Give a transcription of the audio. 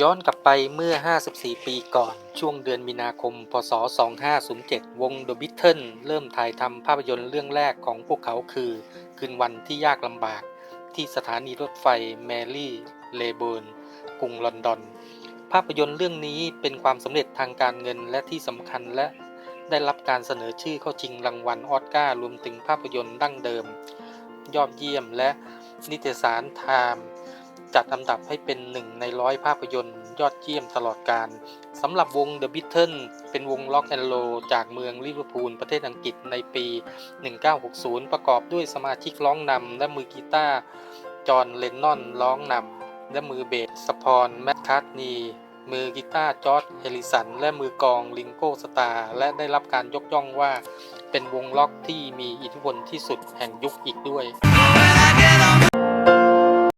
ย้อนกลับไปเมื่อ 54 ปีก่อน ช่วงเดือนมีนาคม พศ 2507 วง The Beatles เริ่มถ่ายทำภาพยนตร์เรื่องแรกของพวกเขาคือ คืนวันที่ยากลำบาก ที่สถานีรถไฟแมรี่เลเบิร์นกรุงลอนดอน ภาพยนตร์เรื่องนี้เป็นความสำเร็จทางการเงินและที่สำคัญและได้รับการเสนอชื่อเข้าชิงรางวัลออสการ์รวมถึงภาพยนตร์ดั้งเดิม ยอดเยี่ยมและนิตยสารไทม์ จัดอันดับให้เป็นหนึ่งในร้อยภาพยนตร์ยอดเยี่ยมตลอดการสำหรับวง The Beatles เป็นวงล็อกแอนโลจากเมืองลิเวอร์พูลประเทศอังกฤษในปี 1960 ประกอบด้วยสมาชิกร้องนำและมือกีตาร์จอห์นเลนนอนร้องนำและมือเบสสปอนแมคคาร์ทนีมือกีตาร์จอร์จเฮลิสัน และมือกองลิงโกสตาร์และได้รับการยกย่องว่าเป็นวงล็อกที่มีอิทธิพลที่สุดแห่งยุคอีกด้วย